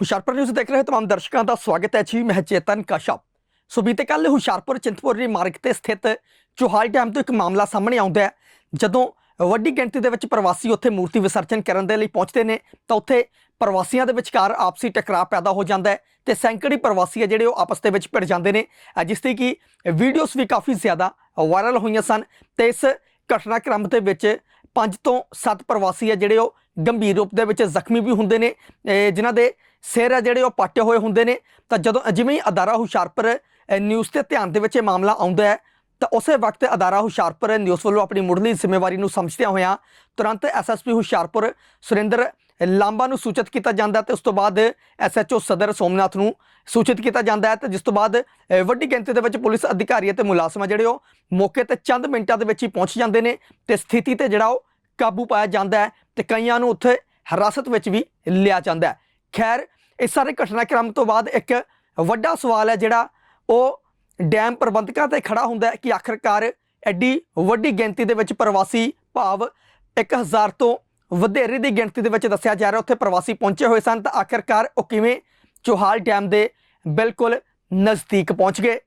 Hoshiarpur news ਦੇਖ ਰਹੇ ਤਮਾਮ ਦਰਸ਼ਕਾਂ ਦਾ ਸਵਾਗਤ ਹੈ ਜੀ। ਮੈਂ ਚੇਤਨ ਕਸ਼ਪ। ਸੋ ਬੀਤੇ ਕੱਲ ਹੁਸ਼ਿਆਰਪੁਰ ਚਿੰਤਪੁਰਨੀ ਮਾਰਗ ਤੇ ਸਥਿਤ ਚੋਹਾਲ ਡੈਮ ਤੋਂ ਇੱਕ ਮਾਮਲਾ ਸਾਹਮਣੇ ਆਉਂਦਾ ਹੈ। ਜਦੋਂ ਵੱਡੀ ਗਿਣਤੀ ਦੇ ਵਿੱਚ ਪ੍ਰਵਾਸੀ ਉੱਥੇ ਮੂਰਤੀ ਵਿਸਰਜਨ ਕਰਨ ਦੇ ਲਈ ਪਹੁੰਚਦੇ ਨੇ, ਤਾਂ ਉੱਥੇ ਪ੍ਰਵਾਸੀਆਂ ਦੇ ਵਿਚਕਾਰ ਆਪਸੀ ਟਕਰਾਅ ਪੈਦਾ ਹੋ ਜਾਂਦਾ ਹੈ ਤੇ ਸੈਂਕੜੀ ਪ੍ਰਵਾਸੀ ਆ ਜਿਹੜੇ ਉਹ ਆਪਸ ਦੇ ਵਿੱਚ ਭਿੜ ਜਾਂਦੇ ਨੇ। ਜਿਸ ਦੀ ਕਿ ਵੀਡੀਓਜ਼ ਵੀ ਕਾਫੀ ਜ਼ਿਆਦਾ ਵਾਇਰਲ ਹੋਈਆਂ ਸਨ ਤੇ ਇਸ ਘਟਨਾਕ੍ਰਮ ਦੇ ਵਿੱਚ 5 ਤੋਂ 7 ਪ੍ਰਵਾਸੀ ਆ ਜਿਹੜੇ ਉਹ ਗੰਭੀਰ ਰੂਪ ਦੇ ਵਿੱਚ ਜ਼ਖਮੀ ਵੀ ਹੁੰਦੇ ਨੇ। ਜਿਨ੍ਹਾਂ ਦੇ ਸਿਰ ਆ ਜਿਹੜੇ ਉਹ ਪਾਟੇ ਹੋਏ ਹੁੰਦੇ ਨੇ, ਤਾਂ ਜਦੋਂ ਜਿਵੇਂ ਹੀ ਅਦਾਰਾ ਹੁਸ਼ਿਆਰਪੁਰ ਨਿਊਜ਼ ਤੇ ਧਿਆਨ ਦੇ ਵਿੱਚ ਇਹ ਮਾਮਲਾ ਆਉਂਦਾ ਹੈ, ਤਾਂ ਉਸੇ ਵਕਤ ਅਦਾਰਾ ਹੁਸ਼ਿਆਰਪੁਰ ਨਿਊਜ਼ ਵੱਲੋਂ ਆਪਣੀ ਮੁੱਢਲੀ ਜ਼ਿੰਮੇਵਾਰੀ ਨੂੰ ਸਮਝਦਿਆਂ ਹੋਇਆਂ ਤੁਰੰਤ ਐਸਐਸਪੀ ਹੁਸ਼ਿਆਰਪੁਰ ਸੁਰਿੰਦਰ ਲਾਂਬਾ ਨੂੰ ਸੂਚਿਤ ਕੀਤਾ ਜਾਂਦਾ ਤੇ ਉਸ ਤੋਂ ਬਾਅਦ ਐਸਐਚਓ ਸਦਰ ਸੋਮਨਾਥ ਨੂੰ ਸੂਚਿਤ ਕੀਤਾ ਜਾਂਦਾ ਹੈ ਤੇ ਜਿਸ ਤੋਂ ਬਾਅਦ ਵੱਡੀ ਗਿਣਤੀ ਦੇ ਵਿੱਚ ਪੁਲਿਸ ਅਧਿਕਾਰੀ ਅਤੇ ਮੁਲਾਜ਼ਮ ਜਿਹੜੇ ਉਹ ਮੌਕੇ ਤੇ ਚੰਦ ਮਿੰਟਾਂ ਦੇ ਵਿੱਚ ਹੀ ਪਹੁੰਚ ਜਾਂਦੇ ਨੇ ਤੇ ਸਥਿਤੀ ਤੇ ਜਿਹੜਾ ਉਹ ਕਾਬੂ ਪਾਇਆ ਜਾਂਦਾ ਹੈ ਤੇ ਕਈਆਂ ਨੂੰ ਉੱਥੇ ਹਿਰਾਸਤ ਵਿੱਚ ਵੀ ਲਿਆ ਜਾਂਦਾ ਹੈ। ਖੈਰ ਇਸ ਸਾਰੇ ਘਟਨਾਕ੍ਰਮ ਤੋਂ ਬਾਅਦ ਇੱਕ ਵੱਡਾ ਸਵਾਲ ਹੈ ਜਿਹੜਾ ਉਹ ਡੈਮ ਪ੍ਰਬੰਧਕਾਂ ਤੇ ਖੜਾ ਹੁੰਦਾ ਹੈ ਕਿ ਆਖਰਕਾਰ ਐਡੀ ਵੱਡੀ ਗਿਣਤੀ ਦੇ ਵਿੱਚ ਪ੍ਰਵਾਸੀ ਭਾਵ 1000 ਤੋਂ ਵਧੇਰੇ ਦੀ ਗਿਣਤੀ ਦੇ ਵਿੱਚ ਦੱਸਿਆ ਜਾ ਰਿਹਾ, ਉੱਥੇ ਪ੍ਰਵਾਸੀ ਪਹੁੰਚੇ ਹੋਏ ਸਨ ਤਾਂ ਆਖਰਕਾਰ ਉਹ ਕਿਵੇਂ ਚੋਹਾਲ ਡੈਮ ਦੇ ਬਿਲਕੁਲ ਨਜ਼ਦੀਕ ਪਹੁੰਚ ਗਏ।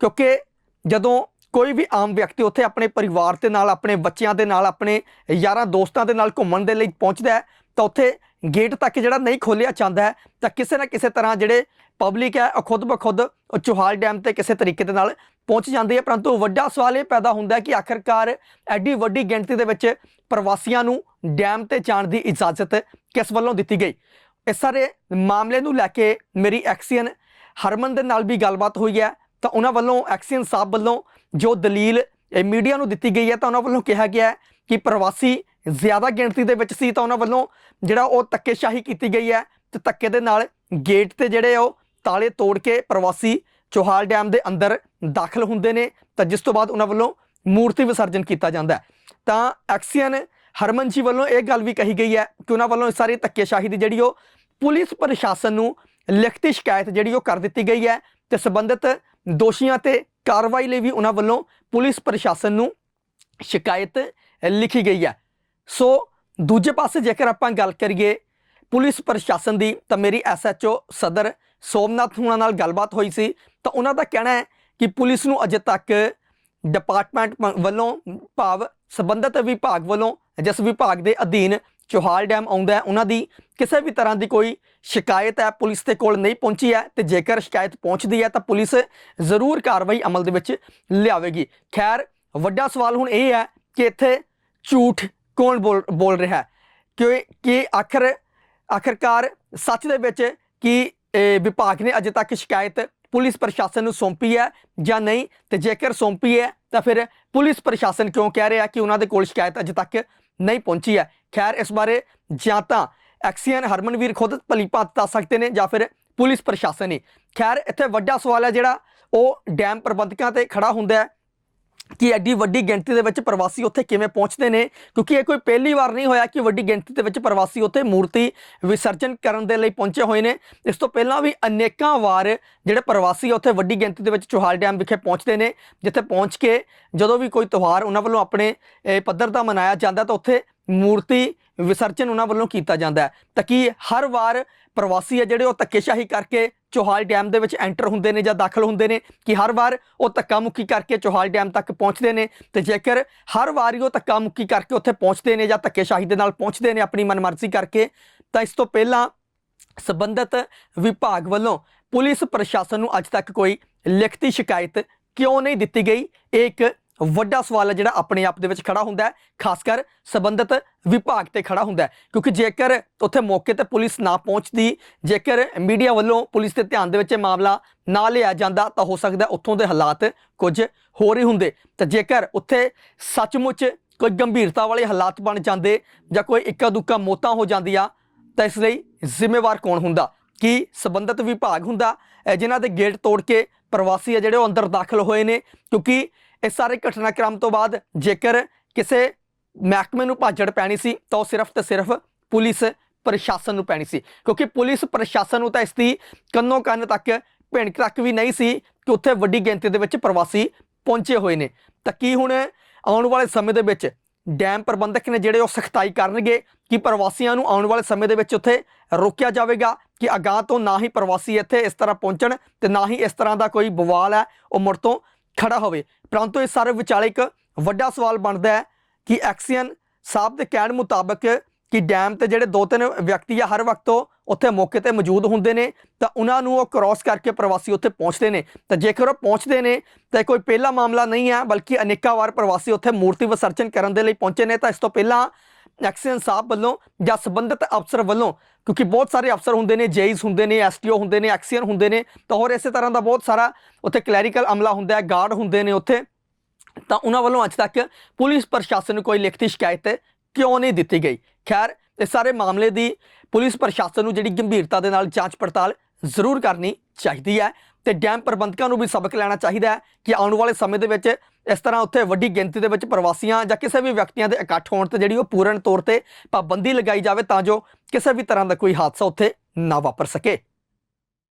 ਕਿਉਂਕਿ ਜਦੋਂ ਕੋਈ ਵੀ ਆਮ ਵਿਅਕਤੀ ਉੱਥੇ ਆਪਣੇ ਪਰਿਵਾਰ ਦੇ ਨਾਲ, ਆਪਣੇ ਬੱਚਿਆਂ ਦੇ ਨਾਲ, ਆਪਣੇ ਯਾਰਾਂ ਦੋਸਤਾਂ ਦੇ ਨਾਲ ਘੁੰਮਣ ਦੇ ਲਈ ਪਹੁੰਚਦਾ ਹੈ ਤਾਂ ਉੱਥੇ ਗੇਟ ਤੱਕ ਜਿਹੜਾ ਨਹੀਂ ਖੋਲਿਆ ਜਾਂਦਾ ਹੈ, ਤਾਂ ਕਿਸੇ ਨਾ ਕਿਸੇ ਤਰ੍ਹਾਂ ਜਿਹੜੇ ਪਬਲਿਕ ਹੈ, ਉਹ ਖੁਦ ਬਖੁਦ ਉਹ ਚੋਹਾਲ ਡੈਮ ਤੇ ਕਿਸੇ ਤਰੀਕੇ ਦੇ ਨਾਲ ਪਹੁੰਚ ਜਾਂਦੀ ਹੈ ਪਰੰਤੂ ਵੱਡਾ ਸਵਾਲ ਇਹ ਪੈਦਾ ਹੁੰਦਾ ਹੈ ਕਿ ਆਖਰਕਾਰ ਐਡੀ ਵੱਡੀ ਗਿਣਤੀ ਦੇ ਵਿੱਚ ਪ੍ਰਵਾਸੀਆਂ ਨੂੰ ਡੈਮ ਤੇ ਜਾਣ ਦੀ ਇਜਾਜ਼ਤ ਕਿਸ ਵੱਲੋਂ ਦਿੱਤੀ ਗਈ? ਇਸ ਸਾਰੇ ਮਾਮਲੇ ਨੂੰ ਲੈ ਕੇ ਮੇਰੀ ਐਕਸੀਅਨ ਹਰਮਨ ਦੇ ਨਾਲ ਵੀ ਗੱਲਬਾਤ ਹੋਈ ਹੈ, ਤਾਂ ਉਹਨਾਂ ਵੱਲੋਂ ਐਕਸੀਅਨ ਸਾਹਿਬ ਵੱਲੋਂ ਜੋ ਦਲੀਲ ਮੀਡੀਆ ਨੂੰ ਦਿੱਤੀ ਗਈ ਹੈ, ਤਾਂ ਉਹਨਾਂ ਵੱਲੋਂ ਕਿਹਾ ਗਿਆ ਕਿ ਪ੍ਰਵਾਸੀ ਜ਼ਿਆਦਾ ਗਿਣਤੀ ਦੇ ਵਿੱਚ ਸੀ ਤਾਂ ਉਹਨਾਂ ਵੱਲੋਂ ਜਿਹੜਾ ਉਹ ਧੱਕੇਸ਼ਾਹੀ ਕੀਤੀ ਗਈ ਹੈ ਤੇ ਧੱਕੇ ਦੇ ਨਾਲ ਗੇਟ ਤੇ ਜਿਹੜੇ ਉਹ ਤਾਲੇ ਤੋੜ ਕੇ ਪ੍ਰਵਾਸੀ ਚੋਹਾਲ ਡੈਮ ਦੇ ਅੰਦਰ ਦਾਖਲ ਹੁੰਦੇ ਨੇ ਤਾਂ ਜਿਸ ਤੋਂ ਬਾਅਦ ਉਹਨਾਂ ਵੱਲੋਂ ਮੂਰਤੀ ਵਿਸਰਜਨ ਕੀਤਾ ਜਾਂਦਾ ਹੈ। ਤਾਂ ਐਕਸੀਅਨ ਹਰਮਨ ਜੀ ਵੱਲੋਂ ਇਹ ਗੱਲ ਵੀ ਕਹੀ ਗਈ ਹੈ ਕਿ ਉਹਨਾਂ ਵੱਲੋਂ ਇਸ ਸਾਰੀ ਧੱਕੇਸ਼ਾਹੀ ਦੀ ਜਿਹੜੀ ਉਹ ਪੁਲਿਸ ਪ੍ਰਸ਼ਾਸਨ ਨੂੰ ਲਿਖਤੀ ਸ਼ਿਕਾਇਤ ਜਿਹੜੀ ਉਹ ਕਰ ਦਿੱਤੀ ਗਈ ਹੈ ਤੇ ਸੰਬੰਧਿਤ ਦੋਸ਼ੀਆਂ ਤੇ ਕਾਰਵਾਈ ਲਈ ਵੀ ਉਹਨਾਂ ਵੱਲੋਂ ਪੁਲਿਸ ਪ੍ਰਸ਼ਾਸਨ ਨੂੰ ਸ਼ਿਕਾਇਤ ਲਿਖੀ ਗਈ ਹੈ। ਸੋ ਦੂਜੇ ਪਾਸੇ ਜੇਕਰ ਆਪਾਂ ਗੱਲ ਕਰੀਏ ਪੁਲਿਸ ਪ੍ਰਸ਼ਾਸਨ ਦੀ, ਤਾਂ ਮੇਰੀ ਐਸਐਚਓ ਸਦਰ ਸੋਮਨਾਥ ਹੁਣਾਂ ਨਾਲ ਗੱਲਬਾਤ ਹੋਈ ਸੀ, ਤਾਂ ਉਹਨਾਂ ਦਾ ਕਹਿਣਾ ਹੈ ਕਿ ਪੁਲਿਸ ਨੂੰ ਅਜੇ ਤੱਕ ਡਿਪਾਰਟਮੈਂਟ ਵੱਲੋਂ ਭਾਵ ਸੰਬੰਧਿਤ ਵਿਭਾਗ ਵੱਲੋਂ ਜਿਸ ਵਿਭਾਗ ਦੇ ਅਧੀਨ ਚੋਹਾਲ ਡੈਮ ਆਉਂਦਾ ਹੈ, ਉਹਨਾਂ ਦੀ ਕਿਸੇ ਵੀ ਤਰ੍ਹਾਂ ਦੀ ਕੋਈ ਸ਼ਿਕਾਇਤ ਹੈ, ਪੁਲਿਸ ਦੇ ਕੋਲ ਨਹੀਂ ਪਹੁੰਚੀ ਹੈ, ਤੇ ਜੇਕਰ ਸ਼ਿਕਾਇਤ ਪਹੁੰਚਦੀ ਹੈ, ਤਾਂ ਪੁਲਿਸ ਜ਼ਰੂਰ ਕਾਰਵਾਈ ਅਮਲ ਦੇ ਵਿੱਚ ਲਿਆਵੇਗੀ। ਖੈਰ, ਵੱਡਾ ਸਵਾਲ ਹੁਣ ਇਹ ਹੈ ਕਿ ਇੱਥੇ ਝੂਠ ਕੌਣ ਬੋਲ ਬੋਲ ਰਿਹਾ ਕਿ ਕਿ ਆਖਰ, ਆਖਰਕਾਰ ਸੱਚ ਦੇ ਵਿੱਚ ਕੀ ਵਿਭਾਗ ਨੇ ਅਜੇ ਤੱਕ ਸ਼ਿਕਾਇਤ ਪੁਲਿਸ ਪ੍ਰਸ਼ਾਸਨ ਨੂੰ ਸੌਂਪੀ ਹੈ ਜਾਂ ਨਹੀਂ? ਤੇ ਜੇਕਰ ਸੌਂਪੀ ਹੈ, ਤਾਂ ਫਿਰ ਪੁਲਿਸ ਪ੍ਰਸ਼ਾਸਨ ਕਿਉਂ ਕਹਿ ਰਿਹਾ ਕਿ ਉਹਨਾਂ ਦੇ ਕੋਲ ਸ਼ਿਕਾਇਤ ਅਜੇ ਤੱਕ ਨਹੀਂ ਪਹੁੰਚੀ ਹੈ? ਖੈਰ, ਇਸ ਬਾਰੇ ਜਾਂ ਤਾਂ ਐਕਸੀਅਨ ਹਰਮਨਵੀਰ ਖੁਦ ਭਲੀ ਭਾਤ ਦੱਸ ਸਕਦੇ ਨੇ ਜਾਂ ਫਿਰ ਪੁਲਿਸ ਪ੍ਰਸ਼ਾਸਨ ਹੀ ਖੈਰ, ਇੱਥੇ ਵੱਡਾ ਸਵਾਲ ਹੈ ਜਿਹੜਾ, ਉਹ ਡੈਮ ਪ੍ਰਬੰਧਕਾਂ ਤੇ ਖੜਾ ਹੁੰਦਾ ਹੈ। ਕਿ ਐਡੀ ਵੱਡੀ ਗਿਣਤੀ ਦੇ ਵਿੱਚ ਪ੍ਰਵਾਸੀ ਉੱਥੇ ਕਿਵੇਂ ਪਹੁੰਚਦੇ ਨੇ? ਕਿਉਂਕਿ ਇਹ ਕੋਈ ਪਹਿਲੀ ਵਾਰ ਨਹੀਂ ਹੋਇਆ ਕਿ ਵੱਡੀ ਗਿਣਤੀ ਦੇ ਵਿੱਚ ਪ੍ਰਵਾਸੀ ਉੱਥੇ ਮੂਰਤੀ ਵਿਸਰਜਨ ਕਰਨ ਦੇ ਲਈ ਪਹੁੰਚੇ ਹੋਏ ਨੇ। ਇਸ ਤੋਂ ਪਹਿਲਾਂ ਵੀ ਅਨੇਕਾਂ ਵਾਰ ਜਿਹੜੇ ਪ੍ਰਵਾਸੀ ਉੱਥੇ ਵੱਡੀ ਗਿਣਤੀ ਦੇ ਵਿੱਚ ਚੋਹਾਲ ਡੈਮ ਵਿਖੇ ਪਹੁੰਚਦੇ ਨੇ, ਜਿੱਥੇ ਪਹੁੰਚ ਕੇ ਜਦੋਂ ਵੀ ਕੋਈ ਤਿਉਹਾਰ ਉਹਨਾਂ ਵੱਲੋਂ ਆਪਣੇ ਪੱਧਰ ਦਾ ਮਨਾਇਆ ਜਾਂਦਾ ਤਾਂ ਉੱਥੇ ਮੂਰਤੀ ਵਿਸਰਜਨ ਉਹਨਾਂ ਵੱਲੋਂ ਕੀਤਾ ਜਾਂਦਾ ਹੈ। ਤਾਂ ਕਿ ਹਰ ਵਾਰ ਪ੍ਰਵਾਸੀ ਆ ਜਿਹੜੇ ਉਹ ਧੱਕੇਸ਼ਾਹੀ ਕਰਕੇ ਚੋਹਾਲ ਡੈਮ ਦੇ ਵਿੱਚ ਐਂਟਰ ਹੁੰਦੇ ਨੇ ਜਾਂ ਦਾਖਲ ਹੁੰਦੇ ਨੇ ਕਿ ਹਰ ਵਾਰ ਉਹ ਧੱਕਾ ਮੁੱਕੀ ਕਰਕੇ ਚੋਹਾਲ ਡੈਮ ਤੱਕ ਪਹੁੰਚਦੇ ਨੇ ਤੇ ਜੇਕਰ ਹਰ ਵਾਰੀ ਉਹ ਧੱਕਾ ਮੁੱਕੀ ਕਰਕੇ ਉੱਥੇ ਪਹੁੰਚਦੇ ਨੇ ਜਾਂ ਧੱਕੇਸ਼ਾਹੀ ਦੇ ਨਾਲ ਪਹੁੰਚਦੇ ਨੇ ਆਪਣੀ ਮਨਮਰਜ਼ੀ ਕਰਕੇ, ਤਾਂ ਇਸ ਤੋਂ ਪਹਿਲਾਂ ਸੰਬੰਧਿਤ ਵਿਭਾਗ ਵੱਲੋਂ ਪੁਲਿਸ ਪ੍ਰਸ਼ਾਸਨ ਨੂੰ ਅੱਜ ਤੱਕ ਕੋਈ ਲਿਖਤੀ ਸ਼ਿਕਾਇਤ ਕਿਉਂ ਨਹੀਂ ਦਿੱਤੀ ਗਈ? ਇਹ ਇੱਕ ਵੱਡਾ ਸਵਾਲ ਹੈ ਜਿਹੜਾ ਆਪਣੇ ਆਪ ਦੇ ਵਿੱਚ ਖੜਾ ਹੁੰਦਾ ਹੈ, ਖਾਸ ਕਰ ਸੰਬੰਧਿਤ ਵਿਭਾਗ ਤੇ ਖੜਾ ਹੁੰਦਾ ਹੈ। ਕਿਉਂਕਿ ਜੇਕਰ ਉੱਥੇ ਮੌਕੇ ਤੇ ਪੁਲਿਸ ਨਾ ਪਹੁੰਚਦੀ, ਜੇਕਰ ਮੀਡੀਆ ਵੱਲੋਂ ਪੁਲਿਸ ਦੇ ਧਿਆਨ ਦੇ ਵਿੱਚ ਇਹ ਮਾਮਲਾ ਨਾ ਲਿਆ ਜਾਂਦਾ, ਤਾਂ ਹੋ ਸਕਦਾ ਉੱਥੋਂ ਦੇ ਹਾਲਾਤ ਕੁਝ ਹੋਰ ਹੀ ਹੁੰਦੇ। ਤਾਂ ਜੇਕਰ ਉੱਥੇ ਸੱਚਮੁੱਚ ਕੋਈ ਗੰਭੀਰਤਾ ਵਾਲੇ ਹਾਲਾਤ ਬਣ ਜਾਂਦੇ ਜਾਂ ਕੋਈ ਇੱਕਾ ਦੁੱਕਾ ਮੌਤਾਂ ਹੋ ਜਾਂਦੀਆਂ, ਤਾਂ ਇਸ ਲਈ ਜ਼ਿੰਮੇਵਾਰ ਕੌਣ ਹੁੰਦਾ? ਕੀ ਸੰਬੰਧਿਤ ਵਿਭਾਗ ਹੁੰਦਾ? ਇਹ ਜਿਨ੍ਹਾਂ ਦੇ ਗੇਟ ਤੋੜ ਕੇ ਪ੍ਰਵਾਸੀ ਆ ਜਿਹੜੇ ਉਹ ਅੰਦਰ ਦਾਖਲ ਹੋਏ ਨੇ, ਕਿਉਂਕਿ ਇਸ ਸਾਰੇ ਘਟਨਾਕ੍ਰਮ ਤੋਂ ਬਾਅਦ ਜੇਕਰ ਕਿਸੇ ਮਹਿਕਮੇ ਨੂੰ ਭਾਜੜ ਪੈਣੀ ਸੀ, ਤਾਂ ਉਹ ਸਿਰਫ ਤੇ ਸਿਰਫ ਪੁਲਿਸ ਪ੍ਰਸ਼ਾਸਨ ਨੂੰ ਪੈਣੀ ਸੀ। ਕਿਉਂਕਿ ਪੁਲਿਸ ਪ੍ਰਸ਼ਾਸਨ ਨੂੰ ਤਾਂ ਇਸ ਦੀ ਕੰਨੋਂ ਕੰਨ ਤੱਕ ਭਿਣਕ ਤੱਕ ਵੀ ਨਹੀਂ ਸੀ ਕਿ ਉੱਥੇ ਵੱਡੀ ਗਿਣਤੀ ਦੇ ਵਿੱਚ ਪ੍ਰਵਾਸੀ ਪਹੁੰਚੇ ਹੋਏ ਨੇ। ਤਾਂ ਕੀ ਹੁਣ ਆਉਣ ਵਾਲੇ ਸਮੇਂ ਦੇ ਵਿੱਚ ਡੈਮ ਪ੍ਰਬੰਧਕ ਨੇ ਜਿਹੜੇ ਉਹ ਸਖਤਾਈ ਕਰਨਗੇ, ਕਿ ਪ੍ਰਵਾਸੀਆਂ ਨੂੰ ਆਉਣ ਵਾਲੇ ਸਮੇਂ ਦੇ ਵਿੱਚ ਉੱਥੇ ਰੋਕਿਆ ਜਾਵੇਗਾ ਕਿ ਅਗਾਹ ਤੋਂ ਨਾ ਹੀ ਪ੍ਰਵਾਸੀ ਇੱਥੇ ਇਸ ਤਰ੍ਹਾਂ ਪਹੁੰਚਣ ਤੇ ਨਾ ਹੀ ਇਸ ਤਰ੍ਹਾਂ ਦਾ ਕੋਈ ਬਵਾਲ ਹੈ, ਉਹ ਮੁੜ ਤੋਂ ਖੜਾ ਹੋਵੇ। ਪਰੰਤੂ ਇਸ ਸਾਰੇ ਵਿਚਾਲੇ ਇੱਕ ਵੱਡਾ ਸਵਾਲ ਬਣਦਾ ਹੈ ਕਿ ਐਕਸੀਅਨ ਸਾਹਿਬ ਦੇ ਕਹਿਣ ਮੁਤਾਬਕ ਕਿ ਡੈਮ ਤੇ ਜਿਹੜੇ ਦੋ ਤਿੰਨ ਵਿਅਕਤੀ ਆ, ਹਰ ਵਕਤ ਉਹ ਉੱਥੇ ਮੌਕੇ ਤੇ ਮੌਜੂਦ ਹੁੰਦੇ ਨੇ, ਤਾਂ ਉਹਨਾਂ ਨੂੰ ਉਹ ਕ੍ਰਾਸ ਕਰਕੇ ਪ੍ਰਵਾਸੀ ਉੱਥੇ ਪਹੁੰਚਦੇ ਨੇ। ਤਾਂ ਜੇਕਰ ਉਹ ਪਹੁੰਚਦੇ ਨੇ, ਤਾਂ ਇਹ ਕੋਈ ਪਹਿਲਾ ਮਾਮਲਾ ਨਹੀਂ ਹੈ, ਬਲਕਿ ਅਨੇਕਾਂ ਵਾਰ ਪ੍ਰਵਾਸੀ ਉੱਥੇ ਮੂਰਤੀ ਵਿਸਰਜਨ ਕਰਨ ਦੇ ਲਈ ਪਹੁੰਚੇ ਨੇ। ਤਾਂ ਇਸ ਤੋਂ ਪਹਿਲਾਂ ਐਕਸੀਅਨ ਸਾਹਿਬ ਵੱਲੋਂ ਜਾਂ ਸੰਬੰਧਿਤ ਅਫਸਰ ਵੱਲੋਂ, ਕਿਉਂਕਿ ਬਹੁਤ ਸਾਰੇ ਅਫਸਰ ਹੁੰਦੇ ਨੇ ਜੇਈਸ ਹੁੰਦੇ ਨੇ ਐਸਟੀਓ ਹੁੰਦੇ ਨੇ ਐਕਸੀਅਨ ਹੁੰਦੇ ਨੇ, ਤਾਂ ਹੋਰ ਇਸੇ ਤਰ੍ਹਾਂ ਦਾ ਬਹੁਤ ਸਾਰਾ ਉੱਥੇ ਕਲੈਰੀਕਲ ਅਮਲਾ ਹੁੰਦਾ ਹੈ, ਗਾਰਡ ਹੁੰਦੇ ਨੇ ਉੱਥੇ। ਤਾਂ ਉਹਨਾਂ ਵੱਲੋਂ ਅੱਜ ਤੱਕ ਪੁਲਿਸ ਪ੍ਰਸ਼ਾਸਨ ਨੂੰ ਕੋਈ ਲਿਖਤੀ ਸ਼ਿਕਾਇਤ ਕਿਉਂ ਨਹੀਂ ਦਿੱਤੀ ਗਈ? ਖੈਰ ਇਸ ਸਾਰੇ ਮਾਮਲੇ ਦੀ ਪੁਲਿਸ ਪ੍ਰਸ਼ਾਸਨ ਨੂੰ ਜਿਹੜੀ ਗੰਭੀਰਤਾ ਦੇ ਨਾਲ ਜਾਂਚ ਪੜਤਾਲ ਜ਼ਰੂਰ ਕਰਨੀ ਚਾਹੀਦੀ ਹੈ ਤੇ ਡੈਮ ਪ੍ਰਬੰਧਕਾਂ ਨੂੰ ਵੀ ਸਬਕ ਲੈਣਾ ਚਾਹੀਦਾ ਹੈ ਕਿ ਆਉਣ ਵਾਲੇ ਸਮੇਂ ਦੇ ਵਿੱਚ ਇਸ ਤਰ੍ਹਾਂ ਉੱਥੇ ਵੱਡੀ ਗਿਣਤੀ ਦੇ ਵਿੱਚ ਪ੍ਰਵਾਸੀਆਂ ਜਾਂ ਕਿਸੇ ਵੀ ਵਿਅਕਤੀਆਂ ਦੇ ਇਕੱਠ ਹੋਣ ਤੇ ਜਿਹੜੀ ਉਹ ਪੂਰਨ ਤੌਰ ਤੇ ਪਾਬੰਦੀ ਲਗਾਈ ਜਾਵੇ ਤਾਂ ਜੋ ਕਿਸੇ ਵੀ ਤਰ੍ਹਾਂ ਦਾ ਕੋਈ ਹਾਦਸਾ ਉੱਥੇ ਨਾ ਵਾਪਰ ਸਕੇ।